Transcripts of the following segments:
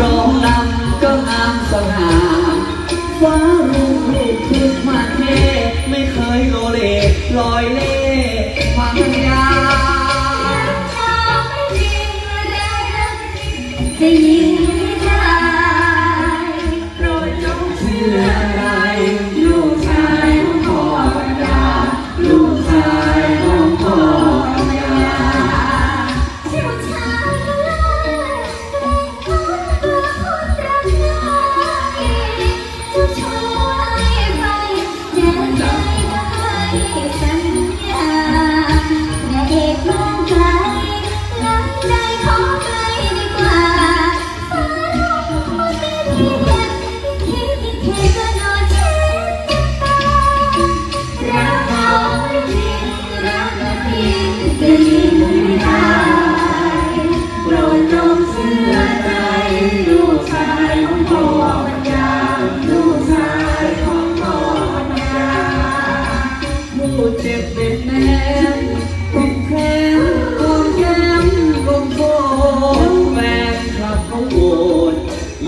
ร้องนำก็งามสง่าฟ้ารุ่งรุ่งพึกมาเทไม่เคยโลเลลอยเล่ฟังยาจะยิง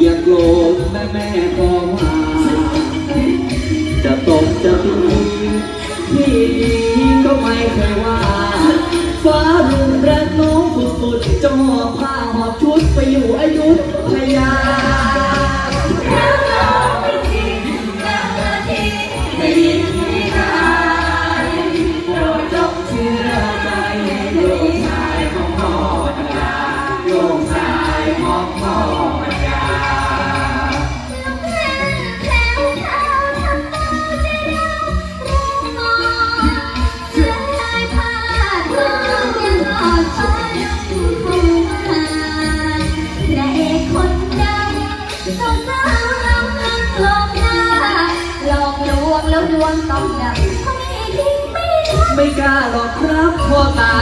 อย่าโกรธแม่แม่ก็มาจะตกจะตีพี่ก็ไม่เคยว่า ฟ้ารุนแรกน้องสุดๆจะหอบผ้าหอบชุ วนต้องหน่งไม่กล้าหรอกครับพ่อตา